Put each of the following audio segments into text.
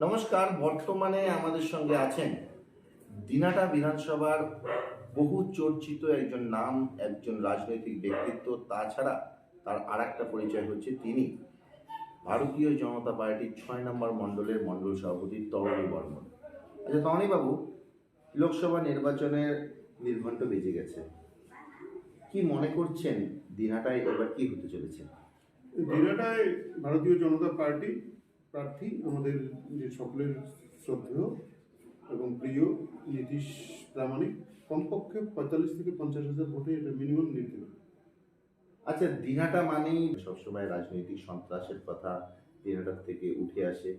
নমস্কার, বর্তমানে আমাদের সঙ্গে আছেন দিনাটা বিধানসভার বহু চর্চিত একজন নাম, একজন রাজনৈতিক ব্যক্তিত্ব, তাছাড়া তার আর একটা পরিচয় হচ্ছে তিনি ভারতীয় জনতা পার্টির ছয় নম্বর মণ্ডলের মণ্ডল সভাপতি তরণী বর্মন। আচ্ছা তরণী বাবু লোকসভা নির্বাচনের নির্ঘণ্ট বেজে গেছে। কি মনে করছেন দিনাটায় এবার কি হতে চলেছে? দিনাটায় ভারতীয় জনতা পার্টি প্রার্থী আমাদের যে সকলের শ্রদ্ধেয় এবং প্রিয় নীতিশ প্রামাণিক কমপক্ষে পঁয়তাল্লিশ থেকে পঞ্চাশ হাজার ভোটে এটা মিনিমাম নিতে হবে। আচ্ছা দিনাটা মানেই সবসময় রাজনৈতিক সন্ত্রাসের কথা দিনাটার থেকে উঠে আসে।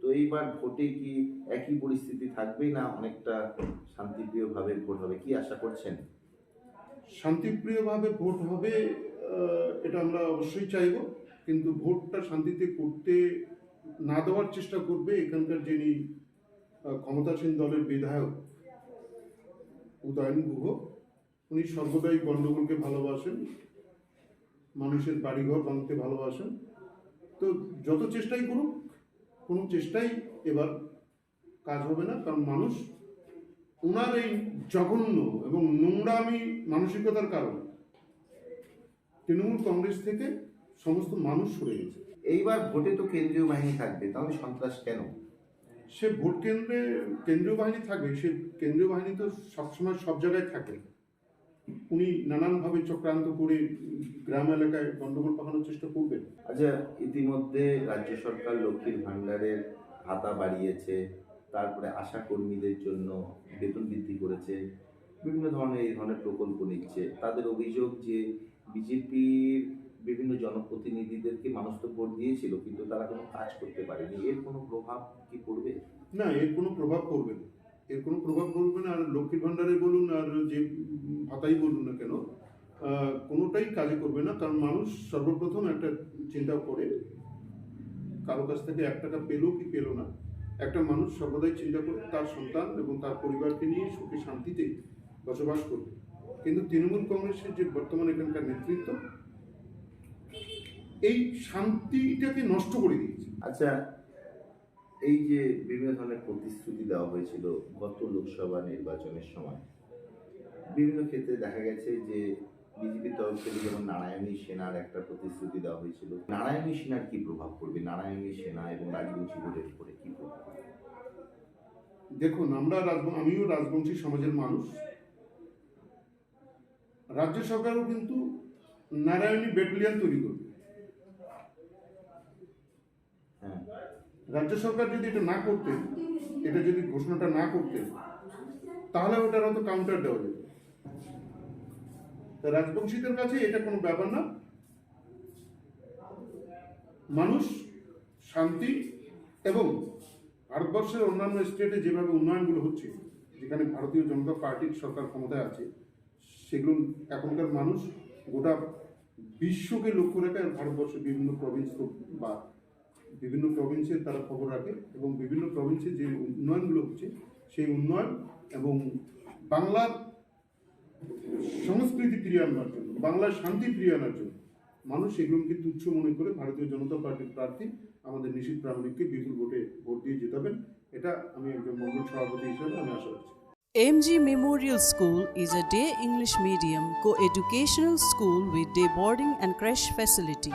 তো এইবার ভোটে কি একই পরিস্থিতি থাকবে না অনেকটা শান্তিপ্রিয়ভাবে ভোট হবে? কি আশা করছেন? শান্তিপ্রিয়ভাবে ভোট হবে এটা আমরা অবশ্যই চাইব। কিন্তু ভোটটা শান্তিতে করতে না দেওয়ার চেষ্টা করবে এখানকার যিনি ক্ষমতাসীন দলের বিধায়ক, উদয়ন গুহ, উনি সর্বদাই গণ্ডগোলকে ভালোবাসেন, মানুষের বাড়িঘর ভাঙতে ভালোবাসেন। তো যত চেষ্টাই করুক, কোনো চেষ্টাই এবার কাজ হবে না, কারণ মানুষ ওনার এই জঘন্য এবং নোংরামি মানসিকতার কারণে তৃণমূল কংগ্রেস থেকে সমস্ত মানুষ সরে গেছে। এইবার ভোটে তো কেন্দ্রীয় বাহিনী থাকবে তাহলে সন্ত্রাস কেন? সে ভোট কেন্দ্রে কেন্দ্রীয় বাহিনী থাকবে সে কেন্দ্রীয় বাহিনী তো সবসময় সব জায়গায় থাকে। উনি নানানভাবে চক্রান্ত করে গ্রাম এলাকায় গন্ডগোল পাকানোর চেষ্টা করবেন। আচ্ছা ইতিমধ্যে রাজ্য সরকার লক্ষ্মীর ভাণ্ডারের ভাতা বাড়িয়েছে তারপরে আশা কর্মীদের জন্য বেতন বৃদ্ধি করেছে বিভিন্ন ধরনের এই ধরনের প্রকল্প নিচ্ছে। তাদের অভিযোগ যে বিজেপির বিভিন্ন জনপ্রতিনিধিদেরকে মানুষ তো ভোট দিয়েছিল, কিন্তু তারা কোনো কাজ করতে পারেনি। এর কোনো প্রভাব কি পড়বে? না, এর কোনো প্রভাব পড়বে না। এর কোনো প্রভাব পড়বে না, আর লক্ষ্মীর ভাণ্ডারে বলুন আর যে ভাতাই বলুন না কেন কোনোটাই কাজে করবে না। কারণ মানুষ সর্বপ্রথম একটা চিন্তা করে, কারও কাছ থেকে এক টাকা পেল কি পেল না। একটা মানুষ সর্বদাই চিন্তা করে তার সন্তান এবং তার পরিবারকে নিয়ে সুখে শান্তিতে বসবাস করবে। কিন্তু তৃণমূল কংগ্রেসের যে বর্তমান এখানকার নেতৃত্ব এই শান্তিটাকে নষ্ট করে দিয়েছে। আচ্ছা এই যে বিভিন্ন ধরনের প্রতিশ্রুতি দেওয়া হয়েছিল গত লোকসভা নির্বাচনের সময় বিভিন্ন ক্ষেত্রে দেখা গেছে যে বিজেপির তরফ থেকে যেমন নারায়ণী সেনার একটা প্রতিশ্রুতি দেওয়া হয়েছিল। নারায়ণী সেনার কি প্রভাব পড়বে? নারায়ণী সেনা এবং রাজবংশী ভোটের উপরে কি প্রভাব? দেখুন আমরা আমিও রাজবংশী সমাজের মানুষ। রাজ্য সরকারও কিন্তু নারায়ণী ব্যাটালিয়ান তৈরি করবে। রাজ্য সরকার যদি এটা না করতেন এটা যদি ঘোষণাটা না করতেন তাহলে ওটার হয়তো কাউন্টার দেওয়া যেত। রাজবংশীদের কাছে এটা কোনো ব্যাপার না। মানুষ শান্তি এবং ভারতবর্ষের অন্যান্য স্টেটে যেভাবে উন্নয়নগুলো হচ্ছে, যেখানে ভারতীয় জনতা পার্টির সরকার ক্ষমতায় আছে, সেগুলো এখনকার মানুষ গোটা বিশ্বকে লক্ষ্য রেখে ভারতবর্ষের বিভিন্ন প্রভিন্স বা বিভিন্ন প্রভিন্সের তারা খবর রাখে এবং বিভিন্ন প্রভিন্সে যে উন্নয়নগুলো হচ্ছে, সেই উন্নয়ন এবং বাংলার সংস্কৃতি ফিরিয়ে আনবার জন্য, বাংলার শান্তি ফিরিয়ে আনার জন্য মানুষ এগুলোকে তুচ্ছ মনে করে ভারতীয় জনতা পার্টির প্রার্থী আমাদের নিশীত প্রামাণিককে বিপুল ভোটে ভোট দিয়ে জেতাবেন এটা আমি একজন মন্ডল সভাপতি হিসেবে আমি আশা রাখছি MG Memorial School is a day English medium co-educational school with day boarding and creche facility.